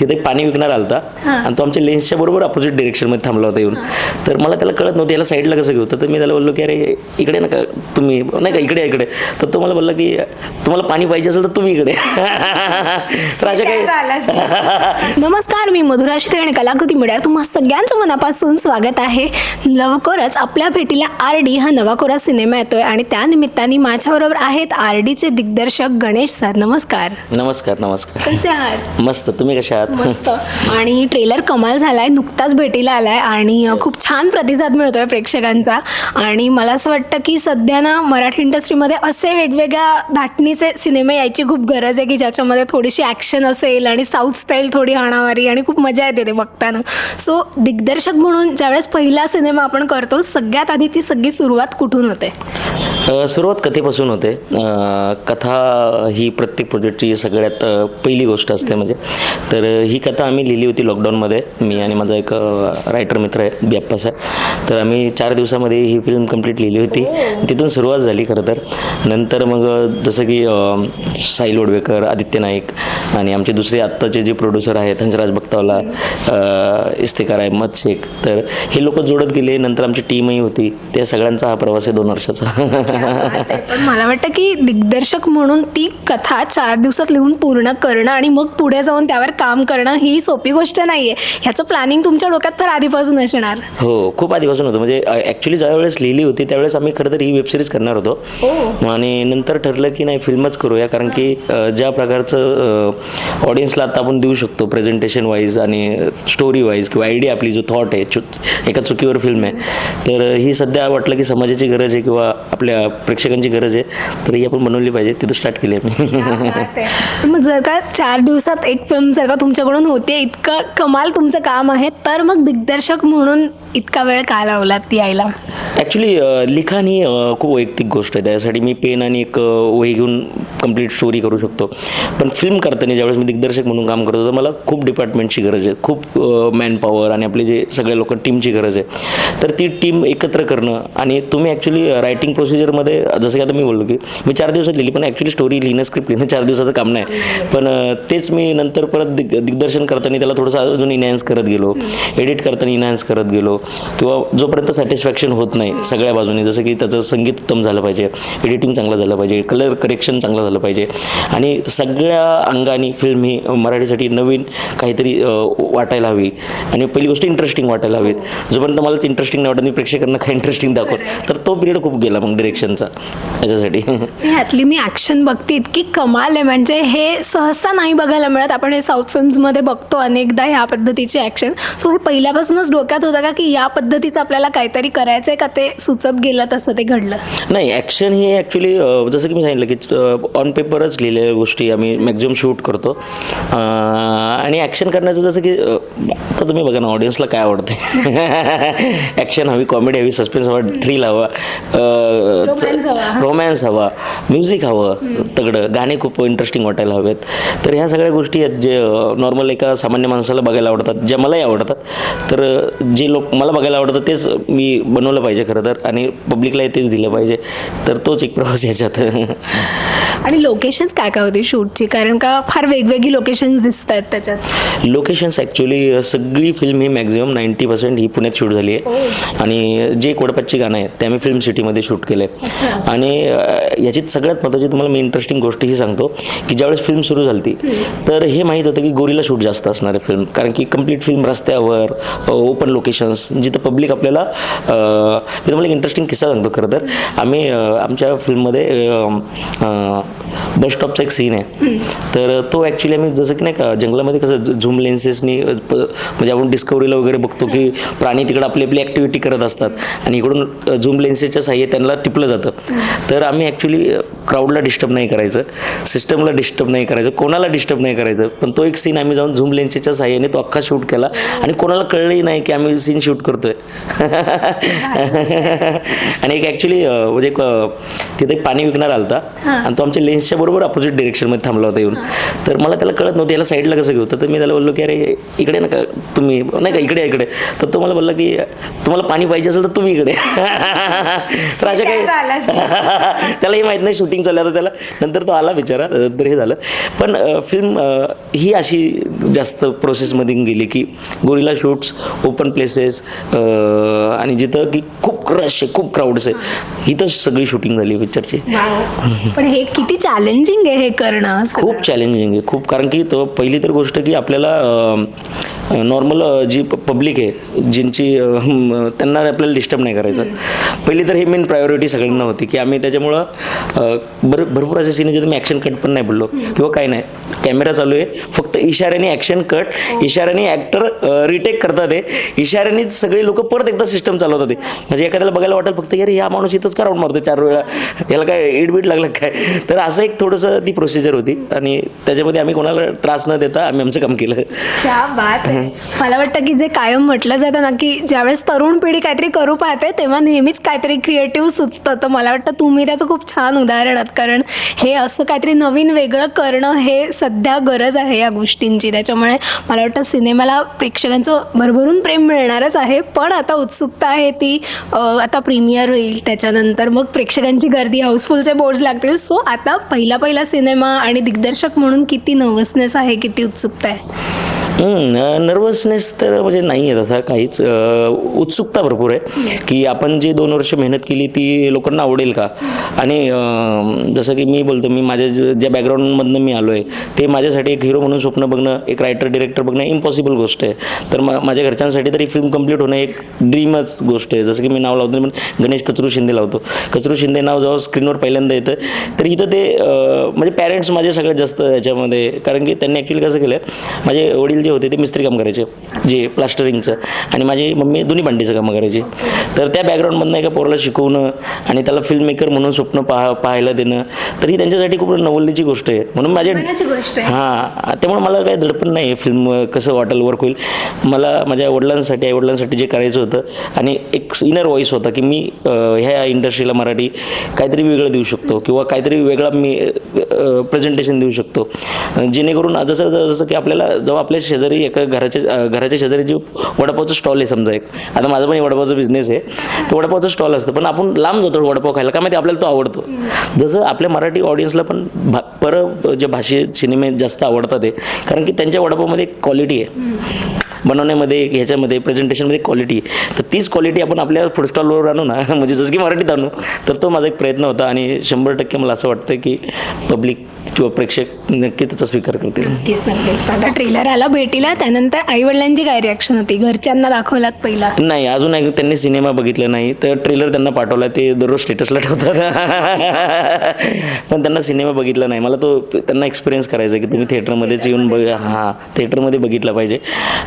तिथे पाणी विकणार आलता. आणि तो आमच्या लेन्सच्या बरोबर अपोजिट डिरेक्शनमध्ये थांबला होता येऊन. तर मला त्याला कळत नव्हतं याला साईडला कसं घेऊ? तर मी त्याला बोललो की अरे इकडे नका तुम्ही नाही का इकडे इकडे. तर तो मला बोलला की तुम्हाला पाणी पाहिजे असेल तर तुम्ही इकडे तर अशा काही नमस्कार मी मधुरा श्री आणि कलाकृती मीडिया. तुम्हा सगळ्यांचं मनापासून स्वागत आहे. लवकरच आपल्या भेटीला आर डी हा नवा कोरा सिनेमा येतोय आणि त्या निमित्ताने माझ्याबरोबर आहेत आर डीचे दिग्दर्शक गणेश सर. नमस्कार. नमस्कार नमस्कार. कसे आहात? मस्त. तुम्ही कशा आहात? मस्त. आणि ट्रेलर कमाल झालाय नुकताच भेटीला आलाय आणि खूप छान प्रतिसाद मिळतोय प्रेक्षकांचा. आणि मला असं वाटतं की सध्या ना मराठी इंडस्ट्रीमध्ये असे वेगवेगळ्या धाटणीचे सिनेमे यायची खूप गरज आहे की ज्याच्यामध्ये थोडीशी ॲक्शन असेल आणि साऊथ स्टाईल थोडी हाणावारी आणि खूप मजा येते ते बघताना. सो दिग्दर्शक म्हणून ज्यावेळेस पहिला सिनेमा आपण करतो सगळ्यात आधी ती सगळी सुरुवात कुठून होते? सुरुवात कथेपासून होते. कथा ही प्रत्येक प्रोजेक्टची सगळ्यात पहिली गोष्ट असते म्हणजे. तर ही कथा आम्ही लिहिली होती लॉकडाऊनमध्ये मी आणि माझा एक रायटर मित्र आहे बियाप्पा साहेब तर आम्ही चार दिवसामध्ये ही फिल्म कंप्लीट लिहिली होती. तिथून सुरुवात झाली खरं तर. नंतर मग जसं की साई लोडवेकर आदित्य नाईक आणि आमचे दुसरे आत्ताचे जे प्रोड्युसर आहेत हंसराज बक्तावला अ, इफ्तिकार अहमद शेख. तर हे लोक जोडत गेले. नंतर आमची टीमही होती. त्या सगळ्यांचा हा प्रवास आहे दोन वर्षाचा. पण मला वाटतं की दिग्दर्शक म्हणून ती कथा चार दिवसात लिहून पूर्ण करणं आणि मग पुढे जाऊन त्यावर काम करणं ही सोपी गोष्ट नाहीये. ह्याचं प्लॅनिंग तुमच्या डोक्यात फार आधीपासून असणार. हो खूप आधीपासून होतं. म्हणजे ॲक्च्युली ज्यावेळेस लिहिली होती त्यावेळेस आम्ही खरं तर ही वेबसिरीज करणार होतो. आणि नंतर ठरलं की नाही फिल्मच करूया. कारण की ज्या प्रकारचं ऑडियन्सला आता आपण देऊ शकतो प्रेझेंटेशन वाईज आणि स्टोरी वाईज किंवा आयडिया आपली जो थॉट आहे एका चुकीवर फिल्म आहे. तर ही सध्या वाटलं की समाजाची गरज आहे किंवा आपल्या प्रेक्षकांची गरज आहे तर ही आपण बनवली पाहिजे. तिथं स्टार्ट केली आहे. मग जर का चार दिवसात एक फिल्म जर का तुमच्याकडून होते इतकं कमाल तुमचं काम आहे. तर मग दिग्दर्शक म्हणून इतका वेळ का लावला ती यायला ॲक्च्युली लिखाण ही अ, खूप वैयक्तिक गोष्ट आहे. त्यासाठी मी पेन आणि एक अ, वही घेऊन कंप्लीट स्टोरी करू शकतो. पण फिल्म करताना ज्यावेळेस मी दिग्दर्शक म्हणून काम करतो तर मला खूप डिपार्टमेंटची गरज आहे. खूप मॅन पॉवर आणि आपले जे सगळे लोक टीमची गरज आहे. तर ती टीम एकत्र करणं आणि तुम्ही ॲक्च्युली रायटिंग प्रोसिजरमध्ये जसं की आता मी बोललो की मी चार दिवसात लिहिली पण ॲक्च्युली स्टोरी लिहिणं स्क्रिप्ट लिहिणं चार दिवसाचं काम नाही. पण अ, तेच मी नंतर परत दिग दिग्दर्शन करताना त्याला थोडंसं अजून इनहॅन्स करत गेलो. एडिट करताना इनहॅन्स करत गेलो. किंवा जोपर्यंत सॅटिस्फॅक्शन होत नाही सगळ्या बाजूने जसं की त्याचं संगीत उत्तम झालं पाहिजे एडिटिंग चांगलं झालं पाहिजे कलर करेक्शन चांगलं झालं पाहिजे आणि सगळ्या अंगाने फिल्म ही मराठीसाठी नवीन काहीतरी वाटायला हवी आणि पहिली गोष्ट इंटरेस्टिंग वाटायला हवी. जोपर्यंत मला ते इंटरेस्टिंग नाही वाटत मी प्रेक्षकांना काय इंटरेस्टिंग दाखवत तर तो पिरियड खूप गेला मग डिरेक्शनचा याच्यासाठी. ह्यातली मी ॲक्शन बघते इतकी कमाल आहे. म्हणजे हे सहसा नाही बघायला मिळत. आपण हे साऊथ फिल्म्समध्ये बघतो अनेकदा ह्या पद्धतीची ॲक्शन सो हे पहिल्यापासूनच डोक्यात होतं का की या पद्धतीचं आपल्याला काहीतरी करायचं आहे का? ते सुचत गेलं तसं ते घडलं. नाही ॲक्शन ही ॲक्च्युली जसं की मी सांगितलं की ऑन पेपरच लिहिलेल्या गोष्टी आम्ही मॅक्झिमम शूट करतो. आणि ॲक्शन करण्याचं जसं की आता तुम्ही बघा ना ऑडियन्सला काय आवडते ॲक्शन हवी कॉमेडी हवी सस्पेन्स हवा थ्रिल हवा. रोमॅन्स हवा. म्युझिक हवं तगडं गाणे खूप इंटरेस्टिंग वाटायला हवेत. तर ह्या सगळ्या गोष्टी आहेत जे नॉर्मल एका सामान्य माणसाला बघायला आवडतात ज्या मलाही आवडतात. तर जे लोक मला बघायला आवडतं तेच मी बनवलं पाहिजे खरं तर आणि पब्लिकला तेच दिलं पाहिजे. तर तोच एक प्रवास याच्यात. आणि लोकेशन्स काय काय होती शूटची? कारण का फार वेगवेगळी लोकेशन्स दिसत आहेत त्याच्यात लोकेशन्स ॲक्च्युली सगळी फिल्म ही मॅक्झिमम नाईंटी पर्सेंट ही पुण्यात शूट झाली आहे. आणि जे कोडपच्ची गाणं आहे ते आम्ही फिल्म सिटीमध्ये शूट केले आणि अं, याची सगळ्यात महत्त्वाची तुम्हाला मी इंटरेस्टिंग गोष्ट ही सांगतो की ज्यावेळेस फिल्म सुरू झाली तर हे माहीत होतं की गोरीला शूट जास्त असणार आहे फिल्म कारण की कंप्लीट फिल्म रस्त्यावर ओपन लोकेशन्स जिथं पब्लिक आपल्याला मी तुम्हाला एक इंटरेस्टिंग किस्सा सांगतो खरं तर. आम्ही आमच्या फिल्ममध्ये बस स्टॉपचा एक सीन आहे. तर तो ॲक्च्युली आम्ही जसं की नाही का जंगलामध्ये कसं झूम लेन्सेसनी म्हणजे आपण डिस्कवरीला वगैरे बघतो की प्राणी तिकडं आपली आपली ॲक्टिव्हिटी करत असतात. आणि इकडून झूम लेन्सेसच्या साह्ये त्यांना टिपलं जातं. तर आम्ही ॲक्च्युली क्राऊडला डिस्टर्ब नाही करायचं. सिस्टमला डिस्टर्ब नाही करायचं. कोणाला डिस्टर्ब नाही करायचं. पण तो एक सीन आम्ही जाऊन झूम लेन्सेसच्या साह्याने तो अख्खा शूट केला. आणि कोणाला कळलंही नाही की आम्ही सीन शूट करतोय. आणि एक ॲक्च्युली म्हणजे तिथे पाणी विकणार आलता. आणि तो आमच्या लेन्स ऑडियन्सच्या बरोबर अपोजिट डिरेक्शनमध्ये थांबला होता येऊन. तर मला त्याला कळत नव्हतं याला साईडला कसं घेऊ? तर मी त्याला बोललो की अरे इकडे नका तुम्ही नाही का इकडे इकडे. तर तो मला बोलला की तुम्हाला पाणी पाहिजे असेल तर तुम्ही इकडे तर अशा काही त्यालाही माहीत नाही शूटिंग चाललं आता त्याला. नंतर तो आला बिचारा तर हे झालं. पण फिल्म ही अशी जास्त प्रोसेसमध्ये गेली की गोरीला शूट्स ओपन प्लेसेस आणि जिथं की खूप रश आहे खूप क्राऊड्स आहे. इथंच सगळी शूटिंग झाली पिक्चरची पण हे किती चॅलेंजिंग आहे हे करणं. खूप चॅलेंजिंग आहे खूप. कारण की तो पहिली तर गोष्ट की आपल्याला नॉर्मल जी पब्लिक आहे ज्यांची त्यांना आपल्याला डिस्टर्ब नाही करायचं. पहिली तर हे मेन प्रायोरिटी सगळ्यांना होती की आम्ही त्याच्यामुळं भर भरपूर असे सीन जिथे मी ॲक्शन कट पण नाही बोललो किंवा काय नाही. कॅमेरा चालू आहे फक्त इशाऱ्याने ॲक्शन कट इशाऱ्याने ॲक्टर रिटेक करतात आहे इशाऱ्याने सगळे लोक परत एकदा सिस्टम चालवतात आहे म्हणजे एखाद्याला बघायला वाटेल फक्त यार या माणूस इथंच का राऊंड मारतो चार वेळा? याला काय इडबीट लागलं काय? तर असं एक थोडंसं ती प्रोसिजर होती. आणि त्याच्यामध्ये आम्ही कोणाला त्रास न देता आम्ही आमचं काम केलं. आहे. मला वाटतं की जे कायम म्हटलं जातं ना की ज्यावेळेस तरुण पिढी काहीतरी करू पाहते तेव्हा नेहमीच काहीतरी क्रिएटिव्ह सुचतं. तर मला वाटतं तुम्ही त्याचं खूप छान उदाहरण आहात. कारण हे असं काहीतरी नवीन वेगळं करणं हे सध्या गरज आहे या गोष्टींची. त्याच्यामुळे मला वाटतं सिनेमाला प्रेक्षकांचं भरभरून प्रेम मिळणारच आहे. पण आता उत्सुकता आहे ती आता प्रीमियर होईल. त्याच्यानंतर मग प्रेक्षकांची गर्दी हाऊसफुलचे बोर्ड्स लागतील. सो आता पहिला पहिला सिनेमा आणि दिग्दर्शक म्हणून किती नर्वसनेस आहे किती उत्सुकता आहे. नर्वसनेस तर म्हणजे नाही आहे तसा काहीच. उत्सुकता भरपूर आहे की आपण जी दोन वर्ष मेहनत केली ती लोकांना आवडेल का? आणि जसं की मी बोलतो मी माझ्या ज्या बॅकग्राऊंडमधनं मी आलो आहे ते माझ्यासाठी एक हिरो म्हणून स्वप्न बघणं एक रायटर डिरेक्टर बघणं इम्पॉसिबल गोष्ट आहे. तर मा माझ्या घरच्यांसाठी तरी फिल्म कंप्लीट होणं एक ड्रीमच गोष्ट आहे. जसं की मी नाव लावतो पण गणेश कचरू शिंदे लावतो. कचरू शिंदे नाव जेव्हा स्क्रीनवर पहिल्यांदा येतं तर इथं ते म्हणजे पॅरेंट्स माझे सगळ्यात जास्त याच्यामध्ये कारण की त्यांनी ॲक्च्युली कसं केलं माझे वडील जे होते ते मिस्त्री काम करायचे जे प्लास्टरिंगचं आणि माझी मम्मी दोन्ही भांडीचं कामं करायची. तर त्या बॅकग्राऊंडमधनं एका पोराला शिकवणं आणि त्याला फिल्म मेकर म्हणून स्वप्न पाहा पाहायला देणं तर ही त्यांच्यासाठी खूप नवलची गोष्ट आहे. म्हणून माझे. हां त्यामुळे मला काही दडपण नाही. आहे फिल्म कसं वाटेल वर्क होईल. मला माझ्या वडिलांसाठी आईवडिलांसाठी जे करायचं होतं आणि एक इनर व्हॉइस होता की मी ह्या इंडस्ट्रीला मराठी काहीतरी वेगळं देऊ शकतो किंवा काहीतरी वेगळा मी प्रेझेंटेशन देऊ शकतो. जेणेकरून जसं जसं की आपल्याला जेव्हा आपल्या शेजारी एका घराच्या घराच्या शेजारी जे वडापावचं स्टॉल आहे समजा एक. आता माझा पण वडापावचं वडापावचा बिझनेस आहे. तो वडापावचं स्टॉल असतं. पण आपण लांब जातो वडापाव खायला. का माहिती आपल्याला तो आवडतो. जसं आपल्या मराठी ऑडियन्सला पण भा पर जे भाषेत सिनेमे जास्त आवडतात आहे कारण की त्यांच्या वडापावमध्ये एक क्वालिटी आहे. बनवण्यामध्ये ह्याच्यामध्ये प्रेझेंटेशनमध्ये क्वालिटी आहे तर तीच क्वालिटी आपण आपल्या फूड स्टॉलवर आणू ना म्हणजे जसं की मराठीत आणू तर तो माझा एक प्रयत्न होता आणि शंभर टक्के मला असं वाटतं की पब्लिक किंवा प्रेक्षक नक्की त्याचा स्वीकार करतील. नक्कीच नक्कीच. आता ट्रेलर आला भेटीला त्यानंतर आई वडिलांची काय रिॲक्शन होती? घरच्यांना दाखवलात पहिला? नाही अजून एक त्यांनी सिनेमा बघितला नाही तर ट्रेलर त्यांना पाठवला ते दररोज स्टेटसला ठेवतात. पण त्यांना सिनेमा बघितला नाही. मला तो त्यांना एक्सपिरियन्स करायचा की तुम्ही थिएटरमध्येच येऊन बघ. हां थिएटरमध्ये बघितला पाहिजे.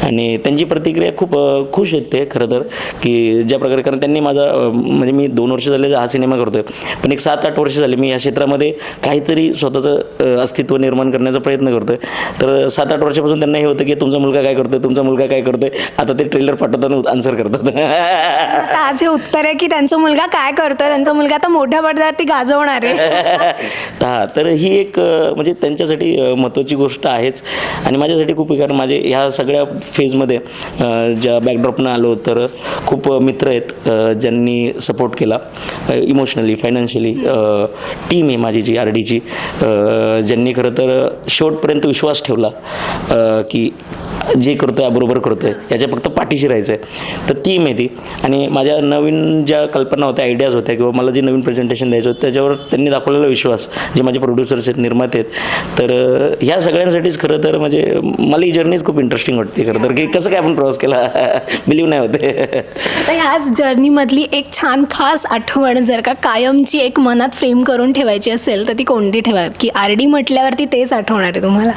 आणि त्यांची प्रतिक्रिया खूप खुश आहेत ते खरं तर की ज्या प्रकारे कारण त्यांनी माझा म्हणजे मी दोन वर्ष झाले हा सिनेमा करतोय पण एक सात आठ वर्ष झाले मी या क्षेत्रामध्ये काहीतरी स्वतःचं अस्तित्व निर्माण करण्याचा प्रयत्न करतोय. तर सात आठ वर्षापासून त्यांना हे होतं की तुमचा मुलगा काय करतोय तुमचा मुलगा काय करतोय आता ते ट्रेलर पाठवताना आन्सर करतात. आज हे उत्तर आहे की त्यांचा मुलगा काय करतोय त्यांचा मुलगा आता मोठ्या पडद्यावरती गाजवणार आहे. हा तर ही एक म्हणजे त्यांच्यासाठी अ, महत्त्वाची गोष्ट आहेच. आणि माझ्यासाठी खूप कारण माझे ह्या सगळ्या फेजमध्ये मध्ये ज्या बॅकड्रॉपनं आलो तर खूप मित्र आहेत ज्यांनी सपोर्ट केला इमोशनली फायनान्शियली टीम आहे माझी जी आर डीची ज्यांनी खरं तर शेवटपर्यंत विश्वास ठेवला की जे करतो आहे बरोबर करतो आहे याच्या फक्त पाठीशी राहायचं आहे तर टीम आहे ती आणि माझ्या नवीन ज्या कल्पना होत्या आयडियाज होत्या किंवा मला जे नवीन प्रेझेंटेशन द्यायचं होतं त्याच्यावर त्यांनी दाखवलेला विश्वास जे माझे प्रोड्युसर्स आहेत निर्माते आहेत. तर ह्या सगळ्यांसाठीच खरं तर म्हणजे मला ही जर्नीच खूप इंटरेस्टिंग वाटते खरं तर. की कसं काय आपण प्रवास केला? बिलीव्ह नाही होते. ह्याच जर्नीमधली एक छान खास आठवण जर का कायमची एक मनात फ्रेम करून ठेवायची असेल तर ती कोणती ठेवा? की आर डी म्हटल्यावरती तेच आठवणार आहे तुम्हाला.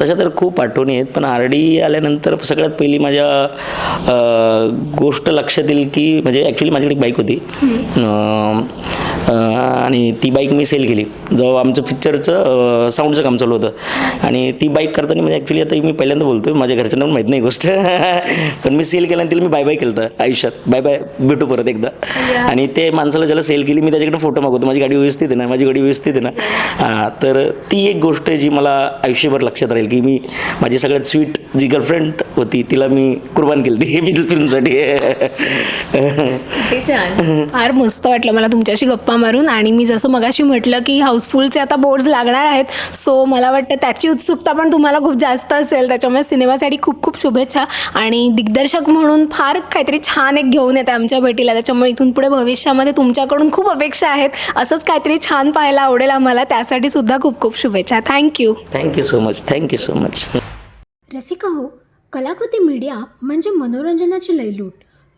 तशा तर खूप आठवणी आहेत पण आर डी आल्यानंतर सगळ्यात पहिली माझ्या गोष्ट लक्षात येईल की म्हणजे ॲक्च्युली माझ्याकडे एक बाईक होती. आणि ती बाईक मी सेल केली. जेव्हा आमचं पिक्चरचं साऊंडचं काम चालू होतं. आणि ती बाईक करताना म्हणजे ॲक्च्युली आता मी पहिल्यांदा बोलतो माझ्या घरच्यांना पण माहीत नाही गोष्ट. पण मी सेल केलं आणि तिला मी बाय बाय केलं होतं आयुष्यात. बाय बाय भेटू परत एकदा. आणि ते माणसाला ज्याला सेल केली मी त्याच्याकडे फोटो मागवतो. माझी गाडी व्यवस्थित आहे ना माझी गाडी व्यवस्थित आहे ना. तर ती एक गोष्ट आहे जी मला आयुष्यभर लक्षात राहील की मी माझी सगळ्यात स्वीट जी गर्लफ्रेंड होती तिला मी कुर्बान केली ती फिल्मसाठी छान. फार मस्त वाटलं मला तुमच्याशी गप्पा मारून आणि मी जसं मगाशी म्हटलं की हाऊसफुलचे आता बोर्ड्स लागणार आहेत सो मला वाटतं त्याची उत्सुकता पण तुम्हाला खूप जास्त असेल. त्याच्यामुळे सिनेमासाठी खूप खूप शुभेच्छा आणि दिग्दर्शक म्हणून फार काहीतरी छान एक घेऊन येते आमच्या भेटीला. त्याच्यामुळे इथून पुढे भविष्यामध्ये तुमच्याकडून खूप अपेक्षा आहेत. असंच काहीतरी छान पाहायला आवडेल आम्हाला. त्यासाठी सुद्धा खूप खूप शुभेच्छा. Thank you thank you so much thank you so much Rasika हो कलाकृती मीडिया म्हणजे मनोरंजनाची लयलूट.